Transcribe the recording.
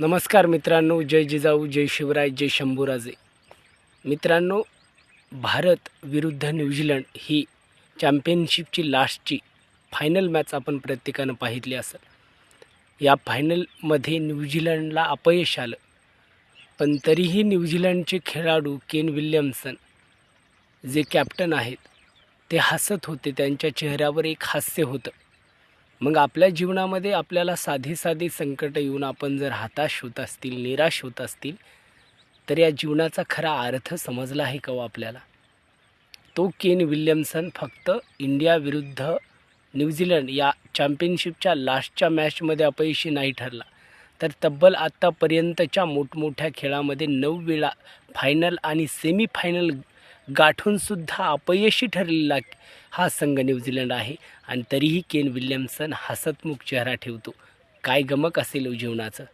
नमस्कार मित्रांनो जय जिजाऊ जय शिवराय जय शंभूराजे. मित्रांनो भारत विरुद्ध न्यूझीलंड ही चॅम्पियनशिपची लास्टची फायनल मॅच आपण प्रत्येकानं पाहितली असेल. या फायनलमध्ये न्यूझीलंडला अपयश आलं. पण तरीही न्यूझीलंडचे खेळाडू केन विल्यमसन जे कॅप्टन आहेत ते हसत होते. त्यांच्या चेहऱ्यावर एक हास्य होतं. मग आपल्या जीवनामध्ये आपल्याला साधी साधी संकट येऊन आपण जर हताश होत असतील निराश होत असतील तर या जीवनाचा खरा अर्थ समजला आहे का हो आपल्याला? तो केन विल्यमसन फक्त इंडिया विरुद्ध न्यूझीलंड या चॅम्पियनशिपच्या लास्टच्या मॅचमध्ये अपयशी नाही ठरला. तर तब्बल आत्तापर्यंतच्या मोठमोठ्या खेळामध्ये नऊ वेळा फायनल आणि सेमीफायनल गाठूनसुद्धा अपयशी ठरलेला हा संघ न्यूझीलंड आहे आणि तरीही केन विल्यमसन हसतमुख चेहरा ठेवतो. काय गमक असेल जीवनाचं?